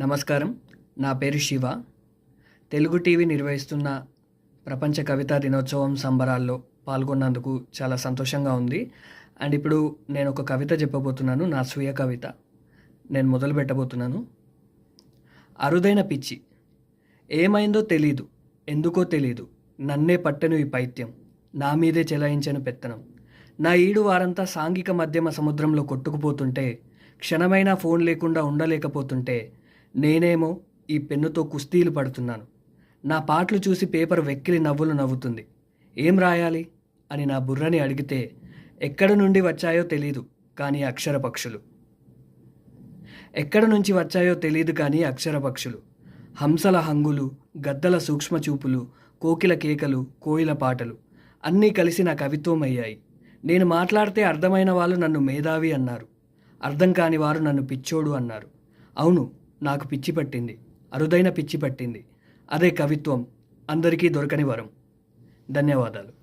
నమస్కారం. నా పేరు శివ. తెలుగు టీవీ నిర్వహిస్తున్న ప్రపంచ కవితా దినోత్సవం సంబరాల్లో పాల్గొన్నందుకు చాలా సంతోషంగా ఉంది. అండ్ ఇప్పుడు నేను ఒక కవిత చెప్పబోతున్నాను. నా స్వీయ కవిత. నేను మొదలు పెట్టబోతున్నాను. అరుదైన పిచ్చి. ఏమైందో తెలీదు. ఎందుకో తెలీదు. నన్నే పట్టెను ఈ పైత్యం. నా మీదే చెలాయించను పెత్తనం. నా ఈడు వారంతా సాంఘిక మధ్యమ సముద్రంలో కొట్టుకుపోతుంటే క్షణమైనా ఫోన్ లేకుండా ఉండలేకపోతుంటే నేనేమో ఈ పెన్నుతో కుస్తీలు పడుతున్నాను. నా పాటలు చూసి పేపర్ వెక్కిలి నవ్వులు నవ్వుతుంది. ఏం రాయాలి? అని నా బుర్రని అడిగితే ఎక్కడ నుండి వచ్చాయో తెలీదు కానీ అక్షర పక్షులు ఎక్కడ నుంచి వచ్చాయో తెలియదు కానీ అక్షర పక్షులు హంసల హంగులు గద్దల సూక్ష్మచూపులు కోకిల కేకలు కోయిల పాటలు అన్నీ కలిసి నా కవిత్వం అయ్యాయి నేను మాట్లాడితే అర్థమైన వాళ్ళు నన్ను మేధావి అన్నారు. అర్థం కాని వారు నన్ను పిచ్చోడు అన్నారు. అవును నాకు పిచ్చి పట్టింది. అరుదైన పిచ్చి పట్టింది. అదే కవిత్వం అందరికీ దొరకని వరం. ధన్యవాదాలు.